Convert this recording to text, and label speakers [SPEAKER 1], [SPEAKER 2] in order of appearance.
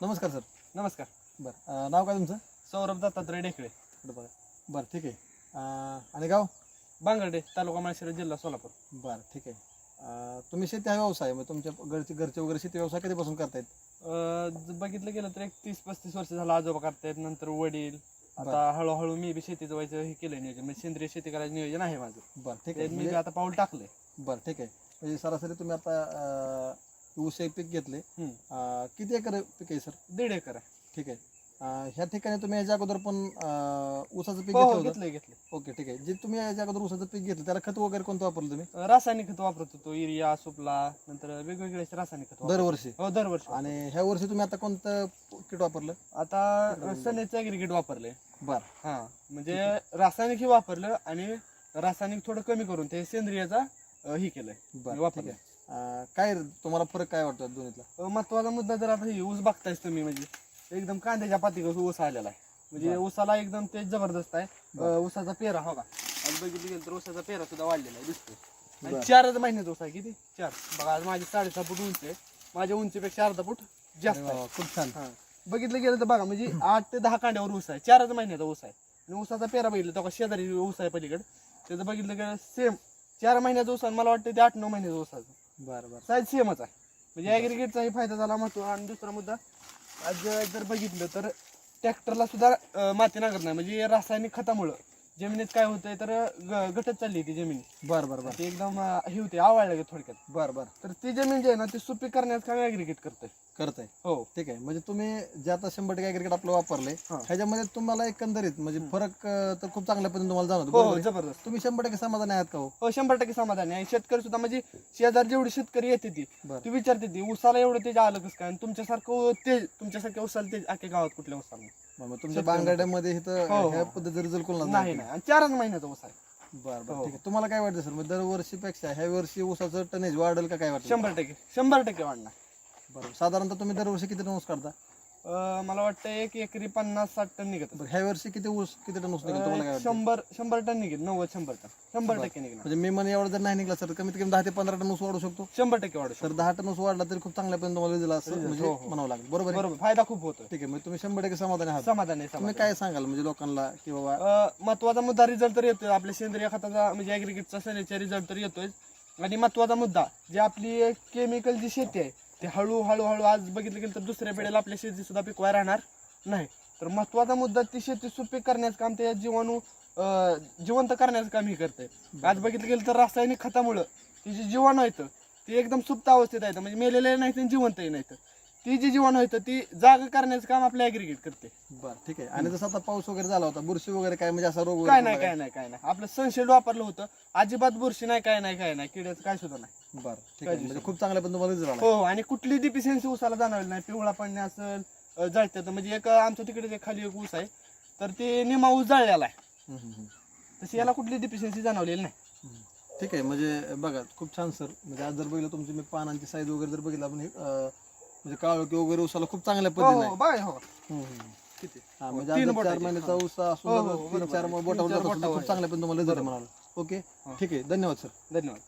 [SPEAKER 1] नमस्कार सर.
[SPEAKER 2] नमस्कार.
[SPEAKER 1] बरं अं, नाव काय तुमचं?
[SPEAKER 2] सौरभ दत्तात्रय ढेकळे
[SPEAKER 1] इकडं बघा. बरं ठीक आहे. अं, आणि गाव?
[SPEAKER 2] बांगर्डे तालुका माळशिरस जिल्हा सोलापूर.
[SPEAKER 1] बरं ठीक आहे. अं, तुम्ही शेती हा व्यवसाय मग तुमच्या घरचे घरचे वगैरे शेती व्यवसाय कधीपासून करतायत?
[SPEAKER 2] अं, ज- बघितलं गेलं तर एक तीस पस्तीस वर्ष झालं आजोबा करतायत नंतर वडील. आता हळूहळू मी बी शेतीचं व्हायचं हे केलंय नियोजन. म्हणजे सेंद्रिय शेती करायचं नियोजन आहे माझं.
[SPEAKER 1] बरं ठीक आहे.
[SPEAKER 2] मी बी
[SPEAKER 1] म्हणजे
[SPEAKER 2] आता पाऊल टाकलंय.
[SPEAKER 1] बरं ठीक आहे. म्हणजे सरासरी तुम्ही आता अं, ऊस पीक घेतले. अं, किती एकर पीक आहे सर?
[SPEAKER 2] दीड एकर आहे.
[SPEAKER 1] ठीक आहे. अं, ह्या ठिकाणी तुम्ही याच्या अगोदर पण अं, ऊसाचं पीक
[SPEAKER 2] हो
[SPEAKER 1] घेतलं
[SPEAKER 2] हो,
[SPEAKER 1] होतं?
[SPEAKER 2] घेतलंय घेतलंय.
[SPEAKER 1] ओके ठीक आहे. जे तुम्ही याच्या अगोदर ऊसाचं पीक घेतलं त्याला खत वगैरे कोणतं वापरलं तुम्ही?
[SPEAKER 2] रासायनिक खत वापरत होतो. युरिया सुपला नंतर वेगवेगळे रासायनिक खत.
[SPEAKER 1] दरवर्षी?
[SPEAKER 2] हो दरवर्षी.
[SPEAKER 1] आणि ह्या वर्षी तुम्ही आता कोणतं किट वापरलं?
[SPEAKER 2] आता सनेचं ॲग्रिगेट वापरले
[SPEAKER 1] बरं.
[SPEAKER 2] हा म्हणजे रासायनिक हे वापरलं आणि रासायनिक थोडं कमी करून ते सेंद्रियचा अं, हे केलंय.
[SPEAKER 1] बरं ठीक
[SPEAKER 2] वापरलं
[SPEAKER 1] आहे. अं, काय तुम्हाला फरक काय वाटतो दोन्हीतला?
[SPEAKER 2] अ, महत्त्वाचा मुद्दा जर आता हे ऊस बघतायच तुम्ही म्हणजे एकदम कांद्याच्या पातीकडे ऊस आलेला आहे. म्हणजे. ऊसाला एकदम तेज जबरदस्त आहे. अ. ऊसाचा पेरा हो का? आज बघितलं गेलं तर ऊसाचा पेरा सुद्धा वाढलेला आहे दिसतोय. आणि. चारच महिन्याचा ऊस आहे किती? चार. बघा आज माझी साडेसहा फूट उंची आहे. माझ्या उंचीपेक्षा अर्धा फूट जास्त आहे.
[SPEAKER 1] खूप छान.
[SPEAKER 2] हा. बघितलं गेलं तर बघा म्हणजे आठ ते दहा कांड्यावर ऊस आहे. चारच महिन्याचा ऊस आहे. आणि ऊसाचा पेरा बघितलं तो का शेजारी ऊस आहे पलीकडे. त्याचं बघितलं गेलं सेम चार महिन्याचा ऊस आहे मला वाटतं ते आठ नऊ महिन्याचा ऊसाचं
[SPEAKER 1] बरं बरं.
[SPEAKER 2] साईज सेमच आहे. म्हणजे ॲग्रिगेटचाही फायदा झाला महत्त्व आणि दुसरा मुद्दा आज जर बघितलं तर ट्रॅक्टरला सुद्धा अं, माती नांगरत नाही. म्हणजे रासायनिक खतामुळं. जमिनीत काय होतंय तर ग- घटत चालली ती जमीन.
[SPEAKER 1] बरं बरं बरं.
[SPEAKER 2] ते एकदम अं, हे होते आवडलं गे थोडक्यात.
[SPEAKER 1] बरं बरं.
[SPEAKER 2] तर ती जमीन जी आहे ना ती सुपीक करण्याचं काम ॲग्रिगेट करतंय.
[SPEAKER 1] करताय.
[SPEAKER 2] हो.
[SPEAKER 1] ठीक आहे. म्हणजे तुम्ही जे आता शंभर टक्के क्रिकेट आपलं वापरले
[SPEAKER 2] हा.
[SPEAKER 1] ह्याच्यामध्ये तुम्हाला एकंदरीत म्हणजे फरक अं, तर खूप चांगल्या पद्धतीने तुम्हाला जाणवतो.
[SPEAKER 2] हो
[SPEAKER 1] बरोबर
[SPEAKER 2] हो
[SPEAKER 1] आहे?
[SPEAKER 2] जबरदस्त.
[SPEAKER 1] तुम्ही शंभर टक्के समाधान आहात का हो?
[SPEAKER 2] हो शंभर टक्के समाधानी आहे. शेतकरी सुद्धा म्हणजे शेजार जेवढी शेतकरी येते ती
[SPEAKER 1] बरं.
[SPEAKER 2] ती विचारते ती उसाला एवढं तेज आलं कसं काय? आणि तुमच्यासारखं ते तुमच्यासारख्या उसाला तेज अख्ख्या गावात कुठल्या उसाला नाही.
[SPEAKER 1] मग तुमच्या बांगाड्यामध्ये इथं
[SPEAKER 2] हो, हो.
[SPEAKER 1] ह्या पद्धतीचा रिझल्ट कोणाला
[SPEAKER 2] नाही नाही आणि चारच महिन्याचा उस आहे.
[SPEAKER 1] बरं बरं
[SPEAKER 2] हो.
[SPEAKER 1] ठीक आहे. तुम्हाला काय वाटतं सर? मग दरवर्षीपेक्षा ह्या वर्षी ऊसाचं टनेज वाढेल का काय वाटतं?
[SPEAKER 2] शंभर टक्के. शंभर टक्के वाढणार.
[SPEAKER 1] बरं साधारणतः तुम्ही दरवर्षी किती टन ऊस काढता
[SPEAKER 2] अं, मला वाटतं एक एकरी पन्नास साठ टन निघत
[SPEAKER 1] बरं ह्या वर्षी किती ऊस किती टन ऊस निघेल तुम्हाला काय
[SPEAKER 2] अं,
[SPEAKER 1] वाटतं
[SPEAKER 2] शंभर शंभर टन निघेल नव्वद शंभर टन. शंभर. टक्के निघणार.
[SPEAKER 1] म्हणजे मी म्हणे एवढं जर नाही निघला सर कमीत कमी दहा ते पंधरा टन ऊस वाढू शकतो.
[SPEAKER 2] शंभर टक्के वाढू शकतो.
[SPEAKER 1] तर दहा टन ऊस वाढला तरी खूप चांगल्या पर्यंत तुम्हाला दिला असं म्हणजे
[SPEAKER 2] हो, हो.
[SPEAKER 1] म्हणावं लागेल. बरोबर आहे?
[SPEAKER 2] बरोबर. फायदा खूप होतोय.
[SPEAKER 1] ठीक आहे म्हणजे तुम्ही शंभर टक्के समाधान आहात.
[SPEAKER 2] समाधान आहे
[SPEAKER 1] तुम्ही
[SPEAKER 2] समाधान
[SPEAKER 1] काय सांगाल म्हणजे लोकांना की बाबा
[SPEAKER 2] अं, महत्त्वाचा मुद्दा रिझल्ट तर येतोय. आपल्या सेंद्रिय खताचा म्हणजे ॲग्रिगेटचा सनेचा रिझल्ट तर येतोय आणि महत्त्वाचा मुद्दा जे आपली केमिकल जी शेती आहे ते हळू हळू आज बघितलं गेलं तर दुसऱ्या पिढीला आपल्या शेती सुद्धा पिकवाय राहणार नाही. तर महत्त्वाचा मुद्दा ती शेती सुपीक करण्याचं काम ते जीवाणू अं, जिवंत करण्याचं काम हे करते आज बघितलं गेलं तर रासायनिक खतामुळं ती जी जीवाणू आहेत ती एकदम सुप्त अवस्थेत आहेत. म्हणजे मेलेले नाहीत आणि जिवंतही नाहीत. ती जी जीवाणू आहेत ती जाग करण्याचं काम आपलं ॲग्रिगेट करते.
[SPEAKER 1] बरं ठीक आहे. आणि जसं आता पाऊस वगैरे झाला होता बुरशी वगैरे काय म्हणजे असा रोग वगैरे
[SPEAKER 2] काय नाही काय नाही काय नाही. आपलं सनशेड वापरलं होतं. अजिबात बुरशी नाही काय नाही काय नाही. किड्याचं काय सुद्धा नाही?
[SPEAKER 1] बरं ठीक आहे. म्हणजे खूप चांगल्या पण तुम्हाला आला.
[SPEAKER 2] हो हो. आणि कुठली डिफिशियन्सी उसाला जाणवली नाही. पिवळा पडणे असेल अं, जळत्यात म्हणजे एक आमच्या तिकडे एक खाली एक ऊस आहे तर ते निमा ऊस जळलेला आहे.
[SPEAKER 1] हम्म, हम्म, हम्म.
[SPEAKER 2] तशी याला कुठली डिफिशियन्सी जाणवलेली नाही.
[SPEAKER 1] ठीक आहे. म्हणजे बघा खूप छान सर म्हणजे आज जर बघितलं तुमची मी पानांची साईज वगैरे जर बघितलं आपण हे, अं, म्हणजे काळोखी वगैरे उसाला खूप चांगल्या
[SPEAKER 2] हो
[SPEAKER 1] पद्धतीने.
[SPEAKER 2] हो हो.
[SPEAKER 1] हम्म, हम्म.
[SPEAKER 2] किती?
[SPEAKER 1] हा, म्हणजे
[SPEAKER 2] तीन.
[SPEAKER 1] चार महिन्याचा ऊस असून
[SPEAKER 2] हो,
[SPEAKER 1] जर
[SPEAKER 2] हो,
[SPEAKER 1] तीन
[SPEAKER 2] बरोबर.
[SPEAKER 1] चार
[SPEAKER 2] आहे.
[SPEAKER 1] बोटावर
[SPEAKER 2] चार
[SPEAKER 1] जात खूप चांगल्या पण तुम्हाला रिझल्ट म्हणाल ओके?
[SPEAKER 2] हो.
[SPEAKER 1] ठीक आहे धन्यवाद सर.
[SPEAKER 2] धन्यवाद.